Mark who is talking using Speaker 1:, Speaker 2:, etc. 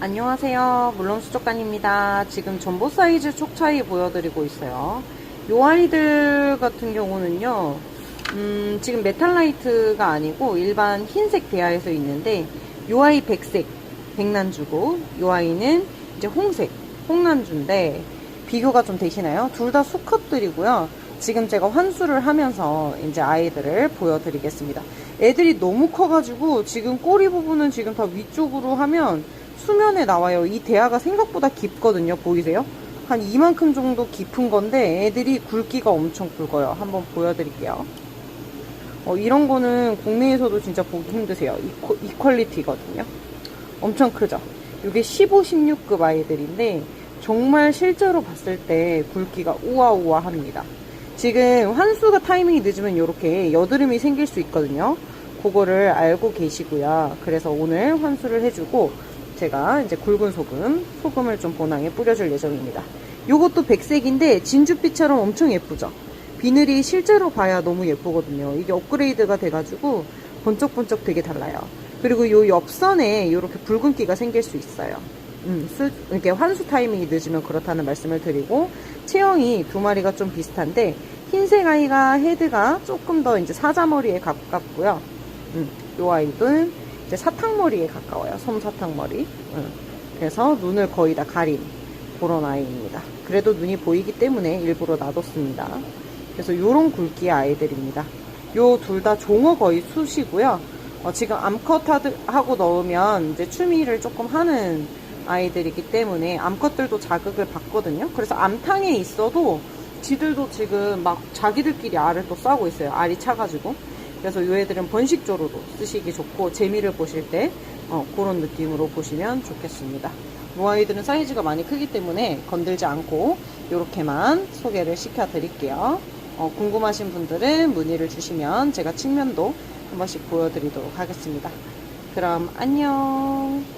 Speaker 1: 안녕하세요. 물론수족관입니다. 지금 전보 사이즈 촉 차이 보여드리고 있어요. 요 아이들 같은 경우는요, 음, 지금 메탈라이트가 아니고 일반 흰색 대하에서 있는데, 요 아이 백색, 백난주고, 요 아이는 이제 홍색, 홍난주인데, 비교가 좀 되시나요? 둘 다 수컷들이고요. 지금 제가 환수를 하면서 이제 아이들을 보여드리겠습니다. 애들이 너무 커가지고 지금 꼬리 부분은 지금 다 위쪽으로 하면 수면에 나와요. 이 대하가 생각보다 깊거든요. 보이세요? 한 이만큼 정도 깊은 건데 애들이 굵기가 엄청 굵어요. 한번 보여드릴게요. 어, 이런 거는 국내에서도 진짜 보기 힘드세요. 이퀄, 이퀄리티거든요. 엄청 크죠? 이게 15, 16급 아이들인데 정말 실제로 봤을 때 굵기가 우아우아합니다. 지금 환수가 타이밍이 늦으면 이렇게 여드름이 생길 수 있거든요. 그거를 알고 계시고요. 그래서 오늘 환수를 해주고 제가 이제 굵은 소금, 소금을 좀 보낭에 뿌려줄 예정입니다. 요것도 백색인데 진주빛처럼 엄청 예쁘죠? 비늘이 실제로 봐야 너무 예쁘거든요. 이게 업그레이드가 돼가지고 번쩍번쩍 되게 달라요. 그리고 요 옆선에 이렇게 붉은기가 생길 수 있어요. 음, 수, 이렇게 환수 타이밍이 늦으면 그렇다는 말씀을 드리고 체형이 두 마리가 좀 비슷한데 흰색 아이가 헤드가 조금 더 이제 사자머리에 가깝고요. 음, 요 아이는 이제 사탕머리에 가까워요. 솜사탕머리. 음, 그래서 눈을 거의 다 가린 그런 아이입니다. 그래도 눈이 보이기 때문에 일부러 놔뒀습니다. 그래서 요런 굵기의 아이들입니다. 요 둘 다 종어 거의 숱이고요. 어, 지금 암컷 하고 넣으면 이제 추미를 조금 하는 아이들이기 때문에 암컷들도 자극을 받거든요. 그래서 암탕에 있어도 지들도 지금 막 자기들끼리 알을 또 싸고 있어요. 알이 차가지고. 그래서 이 애들은 번식조로도 쓰시기 좋고 재미를 보실 때 어, 그런 느낌으로 보시면 좋겠습니다. 이 아이들은 사이즈가 많이 크기 때문에 건들지 않고 이렇게만 소개를 시켜드릴게요. 어, 궁금하신 분들은 문의를 주시면 제가 측면도 한 번씩 보여드리도록 하겠습니다. 그럼 안녕.